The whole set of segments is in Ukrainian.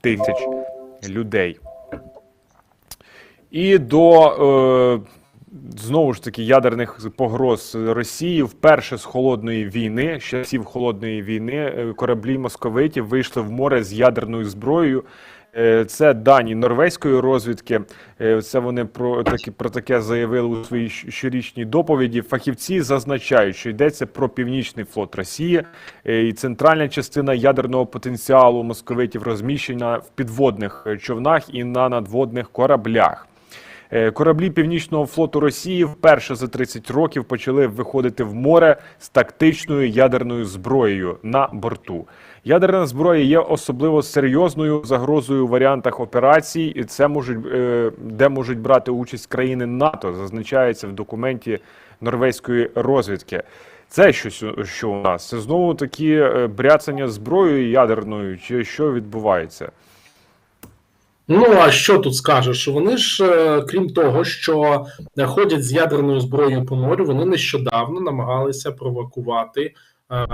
тисяч людей. І до е, знову ж таки ядерних погроз Росії вперше з холодної війни, з часів холодної війни, е, кораблі московитів вийшли в море з ядерною зброєю. Е, Це дані норвезької розвідки. Е, Це вони про такі про таке заявили у своїй щорічній доповіді. Фахівці зазначають, що йдеться про північний флот Росії, і центральна частина ядерного потенціалу московитів розміщена в підводних човнах і на надводних кораблях. Е, Кораблі Північного флоту Росії вперше за 30 років почали виходити в море з тактичною ядерною зброєю на борту. Ядерна зброя є особливо серйозною загрозою у варіантах операцій, і це можуть е, де можуть брати участь країни НАТО, зазначається в документі норвезької розвідки. Це щось що у нас? Це знову такі е, бряцання зброєю ядерною, чи що відбувається? Ну а що тут скажеш? Вони ж, е, крім того, що ходять з ядерною зброєю по морю, вони нещодавно намагалися провокувати е,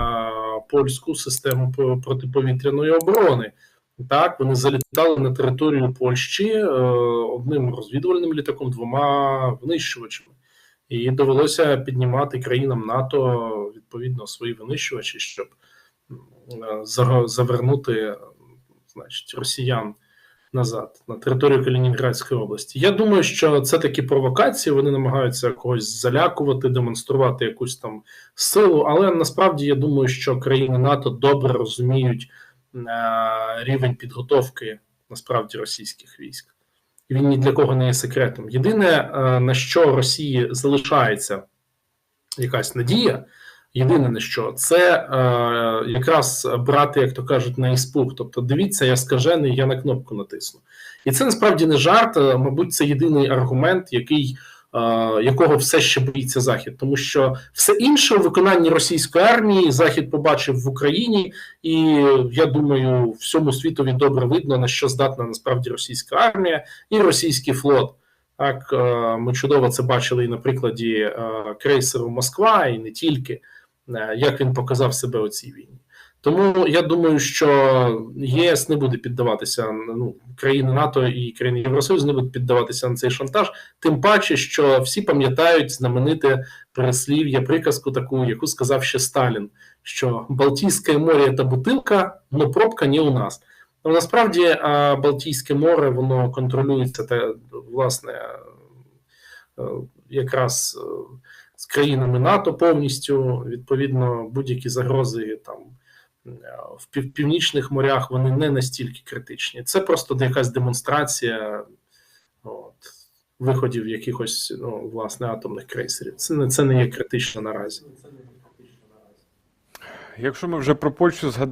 польську систему протиповітряної оборони. Так, вони залітали на територію Польщі е, одним розвідувальним літаком, двома винищувачами, і довелося піднімати країнам НАТО відповідно свої винищувачі, щоб е, завернути, значить, росіян назад на територію Калінінградської області. Я думаю, що це такі провокації. Вони намагаються когось залякувати, демонструвати якусь там силу. Але насправді я думаю, що країни НАТО добре розуміють е, рівень підготовки насправді російських військ. Він ні для кого не є секретом. Єдине, е, на що Росії залишається якась надія, єдине на що це е, якраз брати, як то кажуть, на іспух. Тобто, дивіться, я скажений, я на кнопку натисну. І це насправді не жарт. е, Мабуть, це єдиний аргумент, який. е, Якого все ще боїться Захід, тому що все інше у виконанні російської армії Захід побачив в Україні, і я думаю, всьому світові добре видно на що здатна насправді російська армія і російський флот. Так е, ми чудово це бачили і на прикладі е, крейсеру Москва, і не тільки як він показав себе у цій війні. Тому я думаю, що ЄС не буде піддаватися ну, країни НАТО і країни Євросоюзу не будуть піддаватися на цей шантаж. Тим паче, що всі пам'ятають знамените переслів'я, приказку таку, яку сказав ще Сталін: що Балтійське море це бутилка, но пробка не у нас. Ну, насправді е, Балтійське море воно контролюється та власне е, якраз е, з країнами НАТО повністю. Відповідно, будь-які загрози там е, в пів- північних морях вони не настільки критичні. Це просто якась демонстрація от, виходів якихось ну, власне атомних крейсерів. Це не це не є критично наразі. Якщо ми вже про Польщу згадали.